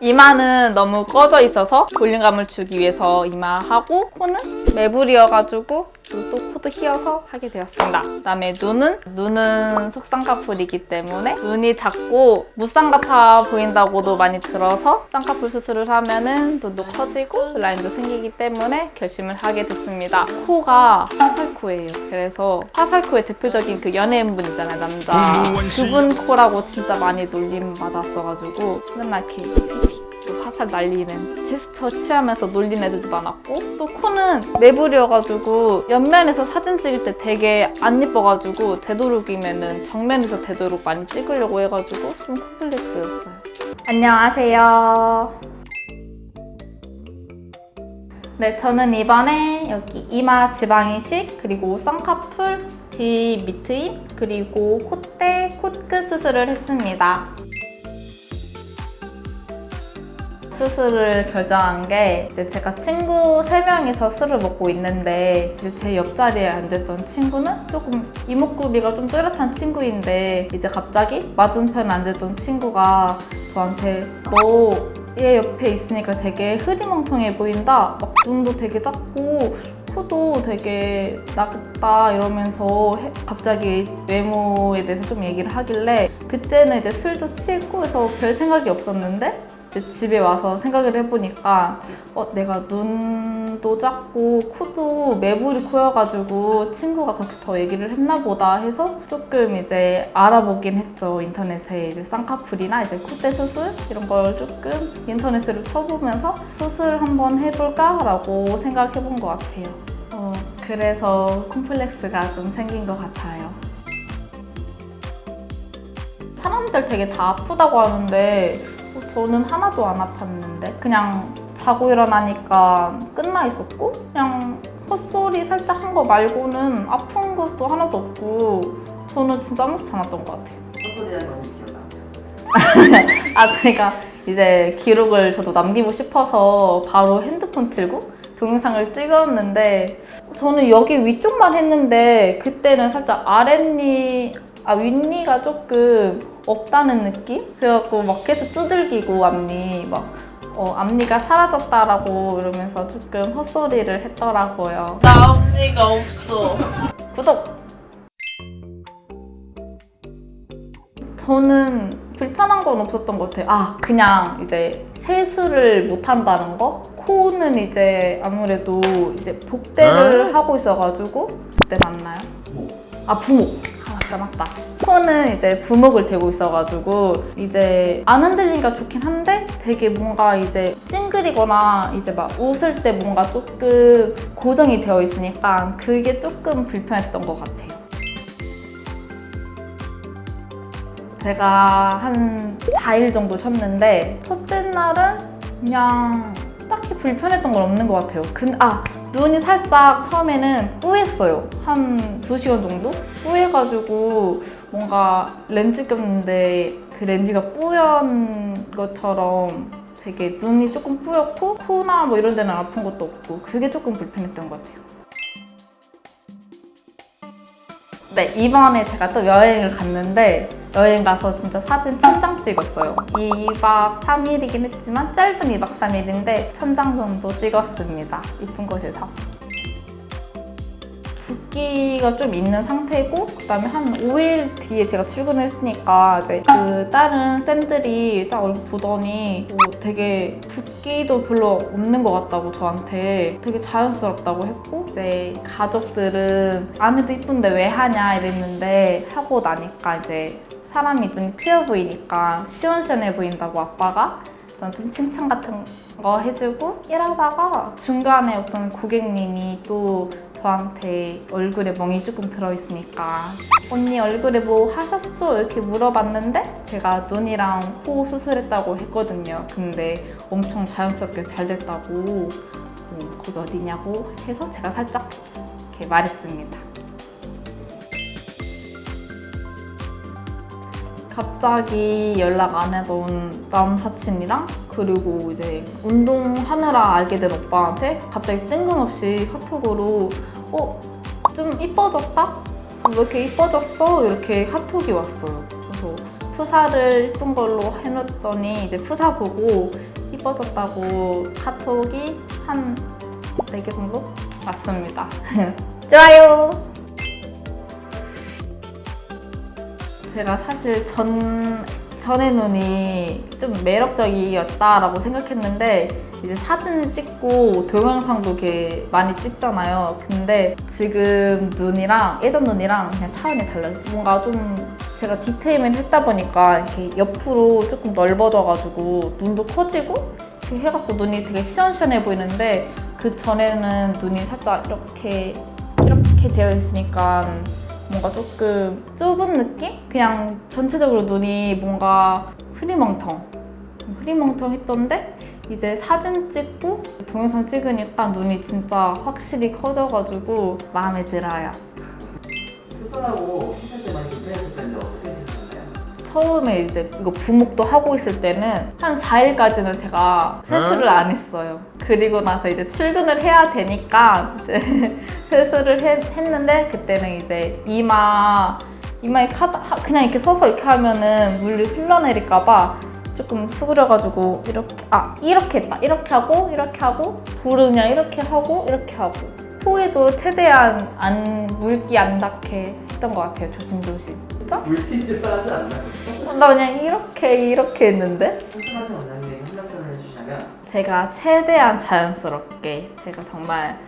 이마는 너무 꺼져 있어서 볼륨감을 주기 위해서 이마하고 코는 매부리여가지고 그리고 또 코도 휘어서 하게 되었습니다. 그다음에 눈은 눈은 속쌍꺼풀이기 때문에 눈이 작고 무쌍같아 보인다고도 많이 들어서 쌍꺼풀 수술을 하면은 눈도 커지고 라인도 생기기 때문에 결심을 하게 됐습니다. 코가 화살코예요. 그래서 화살코의 대표적인 그 연예인분 있잖아요, 남자. 그분 코라고 진짜 많이 놀림 받았어가지고 맨날 이렇게 화살 날리는 제스처 취하면서 놀린 애들도 많았고 또 코는 매부리여가지고 옆면에서 사진 찍을 때 되게 안 예뻐가지고 되도록이면은 정면에서 되도록 많이 찍으려고 해가지고 좀 콤플렉스였어요. 안녕하세요. 네, 저는 이번에 여기 이마 지방 이식 그리고 쌍꺼풀 뒤 밑트임 그리고 콧대 코끝 수술을 했습니다. 수술을 결정한 게 이제 제가 친구 세명이서 술을 먹고 있는데 이제 제 옆자리에 앉았던 친구는 조금 이목구비가 좀 뚜렷한 친구인데 이제 갑자기 맞은편에 앉았던 친구가 저한테 너 얘 옆에 있으니까 되게 흐리멍텅해 보인다. 막 눈도 되게 작고 코도 되게 나겠다 이러면서 해- 갑자기 외모에 대해서 좀 얘기를 하길래 그때는 이제 술도 취했고 해서 별 생각이 없었는데 집에 와서 생각을 해보니까 어, 내가 눈도 작고 코도 매부리 코여가지고 친구가 그렇게 더 얘기를 했나 보다 해서 조금 이제 알아보긴 했죠 인터넷에 이제 쌍꺼풀이나 이제 콧대 수술 이런 걸 조금 인터넷으로 쳐보면서 수술 한번 해볼까라고 생각해본 것 같아요. 어, 그래서 콤플렉스가 좀 생긴 것 같아요. 사람들 되게 다 아프다고 하는데 어, 저는 하나도 안 아팠는데 그냥 자고 일어나니까 끝나 있었고 그냥 헛소리 살짝 한 거 말고는 아픈 것도 하나도 없고 저는 진짜 아무렇지 않았던 것 같아요. 헛소리하는 거 기억 안 나요? 아 제가 이제 기록을 저도 남기고 싶어서 바로 핸드폰 들고 동영상을 찍었는데 저는 여기 위쪽만 했는데 그때는 살짝 아랫니 아 윗니가 조금 없다는 느낌? 그래갖고 막 계속 두들기고 앞니 막 어, 앞니가 사라졌다라고 이러면서 조금 헛소리를 했더라고요. 나 앞니가 없어. 구독! 저는 불편한 건 없었던 것 같아요. 아, 그냥 이제 세수를 못 한다는 거? 코는 이제 아무래도 이제 복대를 하고 있어가지고 그때 맞나요? 아, 부목. 맞다. 코는 이제 부목을 대고 있어가지고 이제 안 흔들리니까 좋긴 한데 되게 뭔가 이제 찡그리거나 이제 막 웃을 때 뭔가 조금 고정이 되어 있으니까 그게 조금 불편했던 것 같아요. 제가 한 4일 정도 쉬었는데 첫째 날은 그냥 딱히 불편했던 건 없는 것 같아요. 근데 아 눈이 살짝 처음에는 뿌했어요. 한 2시간 정도? 뿌해가지고 뭔가 렌즈 꼈는데 그 렌즈가 뿌연 것처럼 되게 눈이 조금 뿌였고 코나 뭐 이런 데는 아픈 것도 없고 그게 조금 불편했던 것 같아요. 네, 이번에 제가 또 여행을 갔는데 여행 가서 진짜 사진 천장 찍었어요. 2박 3일이긴 했지만 짧은 2박 3일인데 천장 정도 찍었습니다. 이쁜 곳에서. 붓기가 좀 있는 상태고 그다음에 한 5일 뒤에 제가 출근을 했으니까 이제 그 다른 쌤들이 딱 얼굴 보더니 뭐 되게 붓기도 별로 없는 것 같다고 저한테 되게 자연스럽다고 했고 이제 가족들은 안 해도 이쁜데 왜 하냐? 이랬는데 하고 나니까 이제 사람이 눈이 트여 보이니까 시원시원해 보인다고 아빠가 좀 칭찬 같은 거 해주고 일하다가 중간에 어떤 고객님이 또 저한테 얼굴에 멍이 조금 들어있으니까 언니 얼굴에 뭐 하셨죠? 이렇게 물어봤는데 제가 눈이랑 코 수술했다고 했거든요. 근데 엄청 자연스럽게 잘 됐다고 어, 거기 어디냐고 해서 제가 살짝 이렇게 말했습니다. 갑자기 연락 안 해던 남사친이랑 그리고 이제 운동하느라 알게 된 오빠한테 갑자기 뜬금없이 카톡으로 어? 좀 이뻐졌다? 왜 이렇게 이뻐졌어? 이렇게 카톡이 왔어요. 그래서 푸사를 이쁜 걸로 해놨더니 이제 푸사 보고 이뻐졌다고 카톡이 한 4개 정도 왔습니다. 좋아요! 제가 사실 전, 전의 눈이 좀 매력적이었다라고 생각했는데 이제 사진을 찍고 동영상도 이렇게 많이 찍잖아요. 근데 지금 눈이랑 예전 눈이랑 그냥 차원이 달라요. 뭔가 좀 제가 디테일만 했다 보니까 이렇게 옆으로 조금 넓어져가지고 눈도 커지고 이렇게 해갖고 눈이 되게 시원시원해 보이는데 그 전에는 눈이 살짝 이렇게 이렇게 되어 있으니까 뭔가 조금 좁은 느낌? 그냥 전체적으로 눈이 뭔가 흐리멍텅 흐리멍텅 했던데 이제 사진 찍고 동영상 찍으니까 눈이 진짜 확실히 커져가지고 마음에 들어요. 수술하고 시술 때 많이 불편했을 텐데? 처음에 이제 이거 부목도 하고 있을 때는 한 4일까지는 제가 세수를 안 했어요. 그리고 나서 이제 출근을 해야 되니까 이제 세수를 해- 했는데 그때는 이제 이마 이마에 하- 그냥 이렇게 서서 이렇게 하면은 물이 흘러내릴까봐 조금 수그려가지고 이렇게 아 이렇게 했다 이렇게 하고 이렇게 하고 볼은 그냥 이렇게 하고 이렇게 하고 코에도 최대한 안 물기 안 닿게 했던 것 같아요 조심조심. 진짜? 물티즈를 하지 않나요? 나 그냥 이렇게 이렇게 했는데 수술하신 원장님의 협력을 해주시자면 제가 최대한 자연스럽게 제가 정말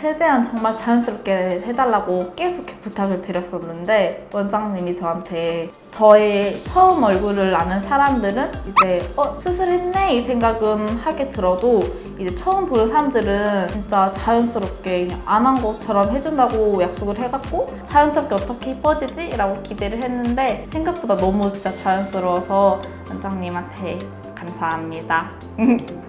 최대한 정말 자연스럽게 해달라고 계속 부탁을 드렸었는데 원장님이 저한테 저의 처음 얼굴을 아는 사람들은 이제 어 수술했네 이 생각은 하게 들어도 이제 처음 보는 사람들은 진짜 자연스럽게 안 한 것처럼 해준다고 약속을 해갖고 자연스럽게 어떻게 이뻐지지? 라고 기대를 했는데 생각보다 너무 진짜 자연스러워서 원장님한테 감사합니다.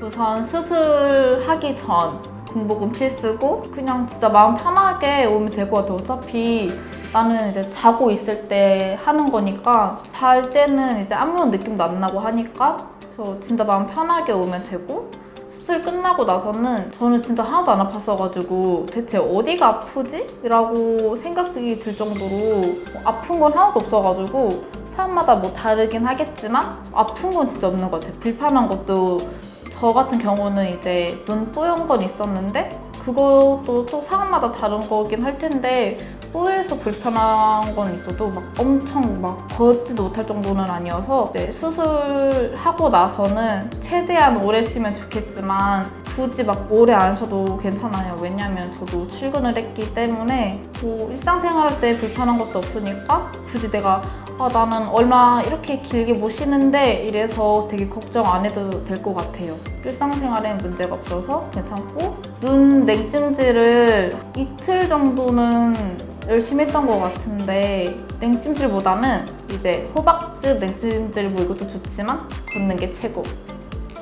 우선 수술하기 전 군복은 필수고 그냥 진짜 마음 편하게 오면 될 것 같아요. 어차피 나는 이제 자고 있을 때 하는 거니까 잘 때는 이제 아무런 느낌도 안 나고 하니까 그래서 진짜 마음 편하게 오면 되고 수술 끝나고 나서는 저는 진짜 하나도 안 아팠어가지고 대체 어디가 아프지? 라고 생각이 들 정도로 뭐 아픈 건 하나도 없어가지고 사람마다 뭐 다르긴 하겠지만 아픈 건 진짜 없는 것 같아요. 불편한 것도 저 같은 경우는 이제 눈 뿌연 건 있었는데 그것도 또 사람마다 다른 거긴 할 텐데 뿌여서 불편한 건 있어도 막 엄청 막 걷지도 못할 정도는 아니어서 네, 수술하고 나서는 최대한 오래 쉬면 좋겠지만 굳이 막 오래 안 쉬어도 괜찮아요. 왜냐면 저도 출근을 했기 때문에 뭐 일상생활 때 불편한 것도 없으니까 굳이 내가 아, 나는 얼마 이렇게 길게 못 쉬는데 이래서 되게 걱정 안 해도 될 것 같아요. 일상생활엔 문제가 없어서 괜찮고 눈 냉찜질을 이틀 정도는 열심히 했던 것 같은데 냉찜질보다는 이제 호박즙 냉찜질 뭐 이것도 좋지만 걷는 게 최고.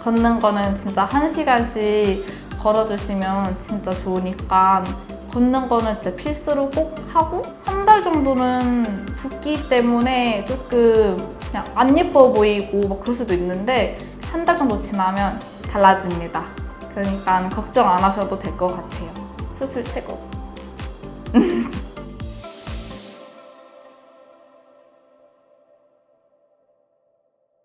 걷는 거는 진짜 한 시간씩 걸어주시면 진짜 좋으니까 걷는 거는 진짜 필수로 꼭 하고 한 달 정도는 붓기 때문에 조금 그냥 안 예뻐 보이고 막 그럴 수도 있는데 한 달 정도 지나면 달라집니다. 그러니까 걱정 안 하셔도 될 것 같아요. 수술 최고.